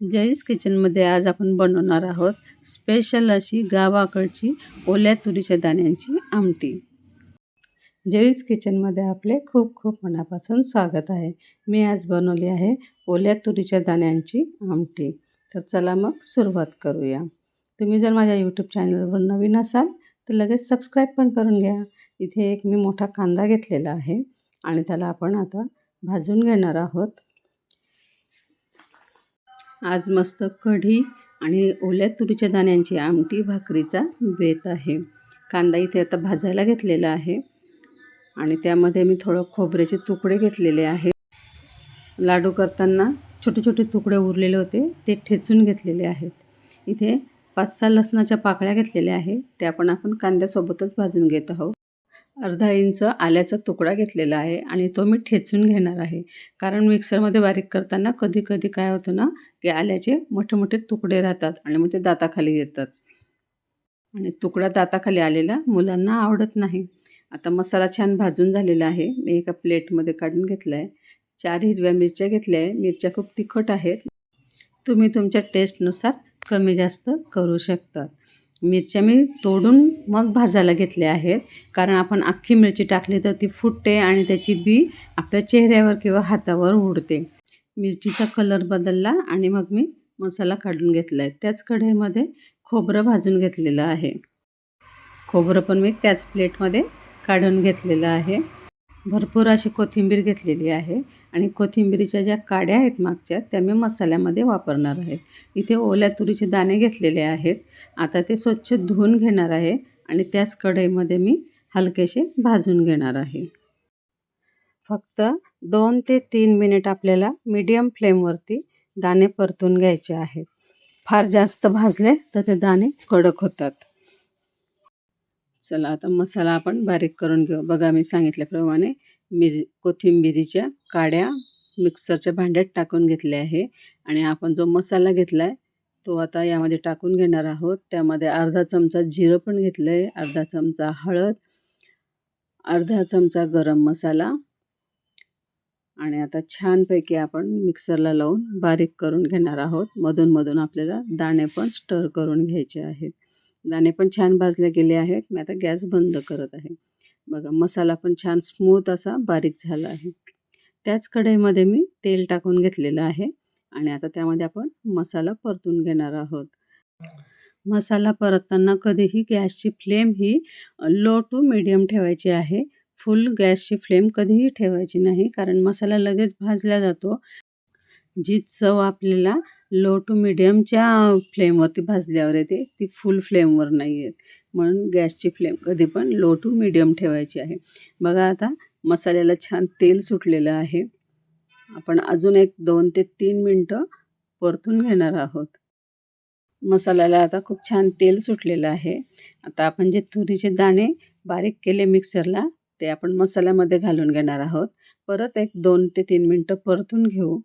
जयीस किचनमध्ये आज आपण बनवणार आहोत स्पेशल अशी गावाकडची ओल्या तुरीच्या दाण्यांची आमटी. जयीस किचनमध्ये आपले खूप खूप मनापासून स्वागत आहे. मी आज बनवली आहे ओल्या तुरीच्या दाण्यांची आमटी. तर चला मग सुरुवात करूया. तुम्ही जर माझ्या यूट्यूब चॅनलवर नवीन असाल तर लगेच सबस्क्राईब पण करून घ्या. इथे एक मी मोठा कांदा घेतलेला आहे आणि त्याला आपण आता भाजून घेणार आहोत. आज मस्त कढी आणि ओल्या तुरीच्या दाण्यांची आमटी भाकरीचा बेत आहे. कांदा इथे आता भाजायला घेतलेला आहे आणि त्यामध्ये मी थोडं खोबऱ्याचे तुकडे घेतलेले आहे लाडू करताना छोटे छोटे तुकडे उरलेले होते ते ठेचून घेतलेले आहेत. इथे पाच सहा लसणाच्या पाकळ्या घेतलेल्या आहे त्या पण आपण कांद्यासोबतच भाजून घेत आहोत. अर्धा इंच आल्याचा तुकडा घेतलेला आहे आणि तो मी ठेचून घेणार आहे. कारण मिक्सरमध्ये बारीक करताना कधी कधी काय होतं ना की आल्याचे मोठे मोठे तुकडे राहतात आणि मग ते दाताखाली येतात. आणि तुकडा दाताखाली आलेला मुलांना आवडत नाही. आता मसाला छान भाजून झालेला आहे. मी एका प्लेटमध्ये काढून घेतला आहे चार हिरव्या मिरच्या घेतल्या आहे. मिरच्या खूप तिखट आहेत. तुम्ही तुमच्या टेस्टनुसार कमी जास्त करू शकतात. मिरच्या मी तोडून मग भाजायला घेतल्या आहेत. कारण आपण अख्खी मिरची टाकली तर ती फुटते आणि त्याची बी आपल्या चेहऱ्यावर किंवा हातावर उडते. मिरचीचा कलर बदलला आणि मग मी मसाला काढून घेतला आहे. त्याच कढईमध्ये खोबरं भाजून घेतलेलं आहे. खोबरं पण मी त्याच प्लेटमध्ये काढून घेतलेलं आहे. भरपूर अशी कोथिंबीर घेतलेली आहे आणि कोथिंबीरीच्या ज्या काड्या आहेत मागच्या त्या मी मसाल्यामध्ये वापरणार आहे. इथे ओल्या तुरीचे दाणे घेतलेले आहेत. आता ते स्वच्छ धुवून घेणार आहे आणि त्याच कढईमध्ये मी हलकेसे भाजून घेणार आहे. फक्त दोन ते तीन मिनिट आपल्याला मीडियम फ्लेमवरती दाणे परतून घ्यायचे आहेत. फार जास्त भाजले तर ते दाणे कडक होतात. चला आता मसाला आपण बारीक करून घेऊ. बघा मी सांगितल्याप्रमाणे मिरी कोथिंबिरीच्या काड्या मिक्सरच्या भांड्यात टाकून घेतल्या आहे. आणि आपण जो मसाला घेतला आहे तो आता यामध्ये टाकून घेणार आहोत. त्यामध्ये अर्धा चमचा जिरं पण घेतलं आहे अर्धा चमचा हळद. अर्धा चमचा गरम मसाला. आणि आता छानपैकी आपण मिक्सरला लावून बारीक करून घेणार आहोत. मधून मधून आपल्याला दाणे पण स्टर करून घ्यायचे आहेत. दाणे पण छान भाजले गेले आहेत. मी आता गॅस बंद करत आहे. बघा मसाला पण छान स्मूथ असा बारीक झाला आहे. त्याच कढईमध्ये मी तेल टाकून घेतलेलं आहे आणि आता त्यामध्ये आपण मसाला परतून घेणार आहोत. मसाला परतताना कधीही गॅसची फ्लेम ही लो टू मिडियम ठेवायची आहे. फुल गॅसची फ्लेम कधीही ठेवायची नाही कारण मसाला लगेच भाजला जातो. जी चव आपल्याला लो टू मिडियमच्या फ्लेमवरती भाजल्यावर येते ती फुल फ्लेमवर नाही येत म्हणून गॅसची फ्लेम कधी पण लो टू मिडियम ठेवायची आहे. बघा आता मसाल्याला छान तेल सुटलेलं आहे. आपण अजून एक दोन ते तीन मिनटं परतून घेणार आहोत. मसाल्याला आता खूप छान तेल सुटलेलं आहे. आता आपण जे तुरीचे दाणे बारीक केले मिक्सरला ते आपण मसाल्यामध्ये घालून घेणार आहोत. परत एक दोन ते तीन मिनटं परतून घेऊ.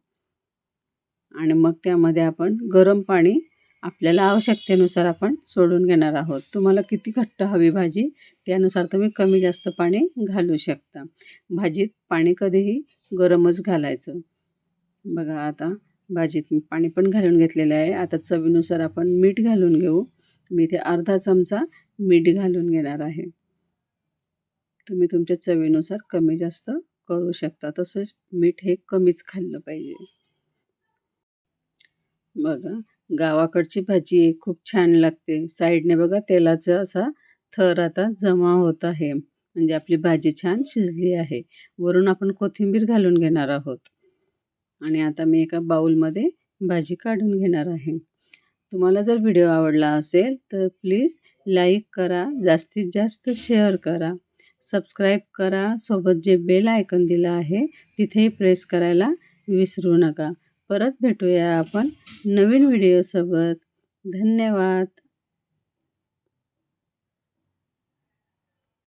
आणि मग त्यामध्ये आपण गरम पाणी आपल्याला आवश्यकतेनुसार आपण सोडून घेणार आहोत. तुम्हाला किती घट्ट हवी भाजी त्यानुसार तुम्ही कमी जास्त पाणी घालू शकता. भाजीत पाणी कधीही गरमच घालायचं. बघा आता भाजीत मी पाणी पण घालून घेतलेलं आहे. आता चवीनुसार आपण मीठ घालून घेऊ. मी इथे अर्धा चमचा मीठ घालून घेणार आहे. तुम्ही तुमच्या चवीनुसार कमी जास्त करू शकता. तसंच मीठ हे कमीच खाल्लं पाहिजे. बघा गावाकडची भाजी खूप छान लागते. साईडने बघा तेलाचा असा थर आता जमा होत आहे. म्हणजे आपली भाजी छान शिजली आहे. वरून आपण कोथिंबीर घालून घेणार आहोत. आणि आता मी एका बाऊलमध्ये भाजी काढून घेणार आहे. तुम्हाला जर व्हिडिओ आवडला असेल तर प्लीज लाईक करा जास्तीत जास्त शेअर करा. सबस्क्राईब करा सोबत जे बेल आयकन दिलं आहे तिथेही प्रेस करायला विसरू नका. परत भेटूया आपण नवीन व्हिडिओसोबत धन्यवाद.